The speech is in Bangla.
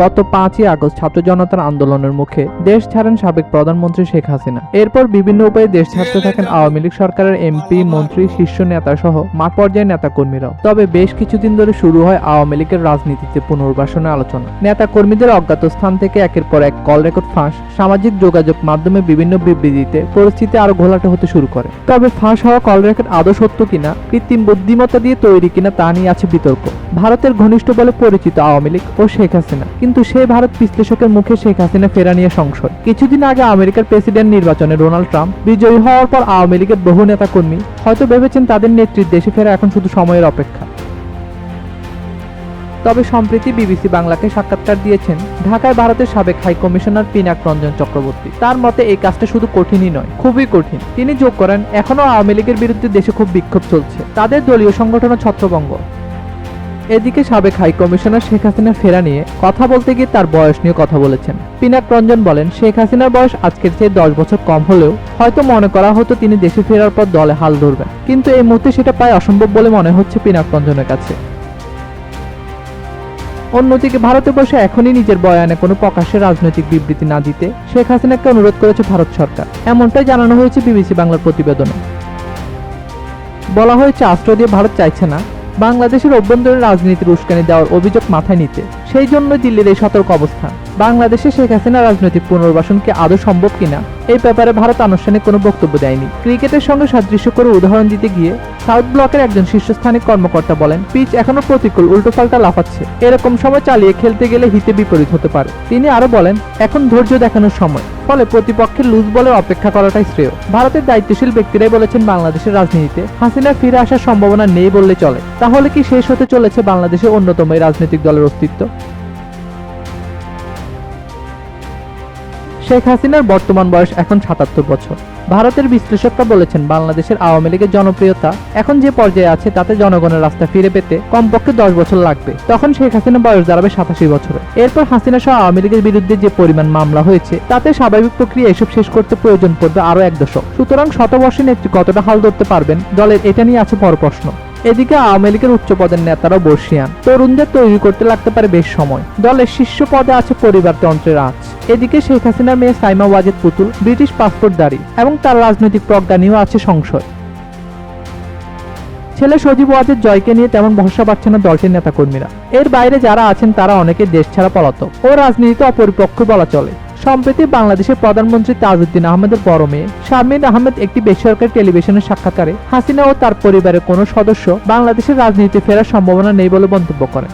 গত পাঁচই আগস্ট ছাত্র জনতার আন্দোলনের মুখে দেশ ছাড়েন সাবেক প্রধানমন্ত্রী শেখ হাসিনা। এরপর বিভিন্ন উপায়ে দেশ ছাড়তে থাকেন আওয়ামী লীগ সরকারের এমপি মন্ত্রী শীর্ষ নেতা সহ মাঠ পর্যায়ের নেতাকর্মীরাও তবে বেশ কিছুদিন ধরে শুরু হয় আওয়ামী লীগের রাজনীতিতে পুনর্বাসনের আলোচনা। নেতা কর্মীদের অজ্ঞাত স্থান থেকে একের পর এক কল রেকর্ড ফাঁস সামাজিক যোগাযোগ মাধ্যমে বিভিন্ন বিবৃতিতে পরিস্থিতি আরও ঘোলাটে হতে শুরু করে। তবে ফাঁস হওয়া কল রেকর্ড আদৌ সত্য কিনা কৃত্রিম বুদ্ধিমত্তা দিয়ে তৈরি কিনা তা নিয়ে আছে বিতর্ক। ভারতের ঘনিষ্ঠ বলে পরিচিত আওয়ামী লীগ ও শেখ হাসিনা। কিন্তু সেই ভারত বিশ্লেষকের মুখে শেখ হাসিনা ফেরা নিয়ে সংশয়। কিছুদিন আগে আমেরিকার প্রেসিডেন্ট নির্বাচনে ডোনাল্ড ট্রাম্প বিজয়ী হওয়ার পর আওয়ামী লীগের বহু নেতা কর্মী হয়তো ভেবেছেন তাদের নেতৃত্ব দেশে ফেরা এখন শুধু সময়ের অপেক্ষা। তবে সম্প্রতি বিবিসি বাংলাকে সাক্ষাৎকার দিয়েছেন ঢাকায় ভারতের সাবেক হাই কমিশনার পিনাক রঞ্জন চক্রবর্তী। তার মতে, এই কাজটা শুধু কঠিনই নয়, খুবই কঠিন। তিনি যোগ করেন, এখনও আওয়ামী লীগের বিরুদ্ধে দেশে খুব বিক্ষোভ চলছে। তাদের দলীয় সংগঠন ও ছত্রভঙ্গ। এদিকে সাবেক হাই কমিশনার শেখ হাসিনা ফেরা নিয়ে কথা বলতে গিয়ে তার বয়স নিয়ে কথা বলেছেন। পিনাক রঞ্জন বলেন, শেখ হাসিনার বয়স আজকের চেয়ে দশ বছর কম হলেও হয়তো মনে করা হতো তিনি দেশে ফেরার পর দলে হাল ধরবেন। কিন্তু এই মুহূর্তে সেটা প্রায় অসম্ভব বলে মনে হচ্ছে পিনাক রঞ্জনের কাছে। অন্যদিকে ভারতে বসে এখনই নিজের বয়ানে কোনো প্রকাশ্যে রাজনৈতিক বিবৃতি না দিতে শেখ হাসিনাকে অনুরোধ করেছে ভারত সরকার। এমনটাই জানানো হয়েছে বিবিসি বাংলার প্রতিবেদনে। বলা হয়েছে, আশ্রয় দিয়ে ভারত চাইছে না বাংলাদেশের অভ্যন্তরীণ রাজনীতির উস্কানি দেওয়ার অভিযোগ মাথায় নিতে। সেই জন্য দিল্লির এই সতর্ক অবস্থান। বাংলাদেশে শেখ হাসিনা রাজনৈতিক পুনর্বাসন কি আদৌ সম্ভব কিনা, এই ব্যাপারে ভারত আনুষ্ঠানিক কোনো বক্তব্য দেয়নি। ক্রিকেটের সঙ্গে সাদৃশ্য করে উদাহরণ দিতে গিয়ে, সাউথ ব্লকের একজন শীর্ষস্থানিক কর্মকর্তা বলেন, পিচ এখনও প্রতিকূল, উল্টোপাল্টা লাফাচ্ছে। এরকম সময় চালিয়ে খেলতে গেলে হিতে বিপরীত হতে পারে। তিনি আরও বলেন, এখন ধৈর্য দেখানোর সময়। ফলে প্রতিপক্ষের লুজ বলে অপেক্ষা করাটাই শ্রেয়। ভারতের দায়িত্বশীল ব্যক্তিরাই বলেছেন বাংলাদেশের রাজনীতিতে হাসিনা ফিরে আসার সম্ভাবনা নেই বললে চলে। তাহলে কি শেষ হতে চলেছে বাংলাদেশের অন্যতম এই রাজনৈতিক দলের অস্তিত্ব? শেখ হাসিনার বর্তমান বয়স এখন সাতাত্তর বছর। ভারতের বিশ্লেষকরা বলেছেন, বাংলাদেশের আওয়ামী লীগের জনপ্রিয়তা এখন যে পর্যায়ে আছে তাতে জনগণের রাস্তা ফিরে পেতে কমপক্ষে দশ বছর লাগবে। তখন শেখ হাসিনা বয়স দাঁড়াবে সাতাশি বছরে। এরপর হাসিনা সহ আওয়ামী লীগের বিরুদ্ধে যে পরিমাণ মামলা হয়েছে, তাতে স্বাভাবিক প্রক্রিয়া এসব শেষ করতে প্রয়োজন পড়বে আরও এক দশক। সুতরাং শতবর্ষী নেত্রী কতটা হাল ধরতে পারবেন, দলের এটা নিয়ে আছে বড় প্রশ্ন। এদিকে আওয়ামী লীগের উচ্চ পদের নেতারাও বর্ষিয়ান। তরুণদের তৈরি করতে লাগতে পারে বেশ সময়। দলের শীর্ষ পদে আছে পরিবারতন্ত্রের আঁচ এদিকে শেখ হাসিনার মেয়ে সাইমা ওয়াজেদ পুতুল, ব্রিটিশ পাসপোর্টধারী এবং তার রাজনৈতিক প্রজ্ঞা নিয়েও আছে সংশয়। ছেলে সজীব ওয়াজেদ জয়কে নিয়ে তেমন ভরসা পাচ্ছে না দলটির নেতাকর্মীরা। এর বাইরে যারা আছেন, তারা অনেকে দেশ ছাড়া পলাতক। ও রাজনীতিতে অপরিপক্ষ বলা চলে। সম্প্রতি বাংলাদেশের প্রধানমন্ত্রী তাজউদ্দিন আহমেদের বড় মেয়ে শারমিন আহমেদ একটি বেসরকারি টেলিভিশনের সাক্ষাৎকারে হাসিনা ও তার পরিবারের কোনো সদস্য বাংলাদেশের রাজনীতিতে ফেরার সম্ভাবনা নেই বলে মন্তব্য করেন।